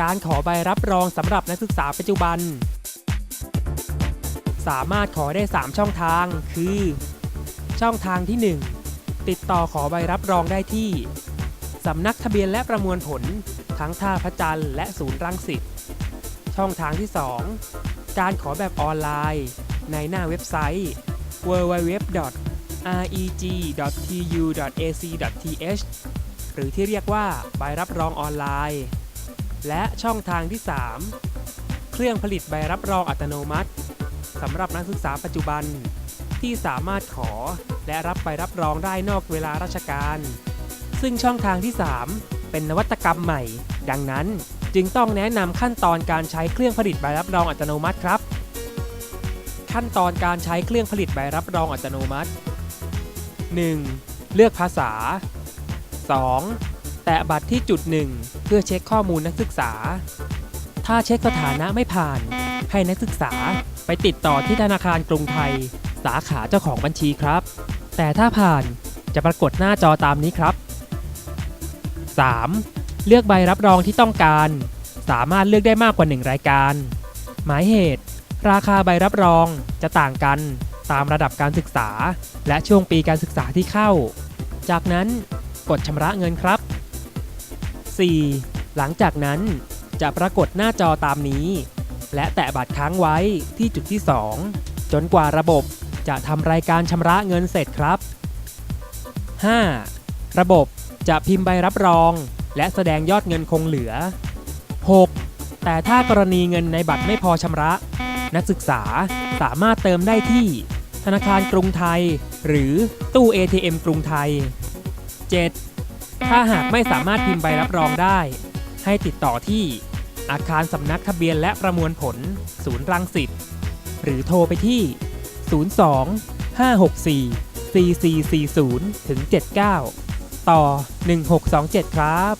การขอใบรับรองสำหรับนักศึกษาปัจจุบัน สามารถขอได้ 3 ช่องทาง คือ ช่องทางที่ 1 ติดต่อขอใบรับรองได้ที่สำนักทะเบียนและประมวลผล ทั้งท่าพระจันทร์และศูนย์รังสิต ช่องทางที่ 2 การขอแบบออนไลน์ ในหน้าเว็บไซต์ www.reg.tu.ac.th หรือที่เรียกว่าใบรับรองออนไลน์ และช่องทางที่ 3 เครื่องผลิตใบรับรองอัตโนมัติสำหรับนักศึกษาปัจจุบัน ที่สามารถขอและรับใบรับรองได้นอกเวลาราชการ ซึ่งช่องทางที่ 3 เป็นนวัตกรรมใหม่ ดังนั้นจึงต้องแนะนำขั้นตอนการใช้เครื่องผลิตใบรับรองอัตโนมัติครับ ขั้นตอนการใช้เครื่องผลิตใบรับรองอัตโนมัติ 1. เลือกภาษา 2. แตะบัตรที่จุด1เพื่อเช็คข้อมูลนักศึกษา ถ้าเช็คสถานะไม่ผ่าน ให้นักศึกษาไปติดต่อที่ธนาคารกรุงไทย สาขาเจ้าของบัญชีครับ แต่ถ้าผ่านจะปรากฏหน้าจอตามนี้ครับ 3. เลือกใบรับรองที่ต้องการ สามารถเลือกได้มากกว่า 1 รายการ หมายเหตุ ราคาใบรับรองจะต่างกันตามระดับการศึกษา และช่วงปีการศึกษาที่เข้า จากนั้นกดชำระเงินครับ 4. หลังจากนั้นจะปรากฏหน้าจอตามนี้ และแตะบัตรค้างไว้ที่จุดที่ 2 จนกว่าระบบจะทำรายการชำระเงินเสร็จครับ 5. ระบบจะพิมพ์ใบรับรอง และแสดงยอดเงินคงเหลือ 6. แต่ถ้ากรณีเงินในบัตรไม่พอชำระ นักศึกษาสามารถเติมได้ที่ ธนาคารกรุงไทย หรือตู้ ATM กรุงไทย 7. ถ้าหากไม่สามารถพิมพ์ใบรับรองได้ ให้ติดต่อที่อาคารสำนักทะเบียนและประมวลผล ศูนย์รังสิตหรือโทรไปที่ 02 564 4440ถึง79 ต่อ 1627 ครับ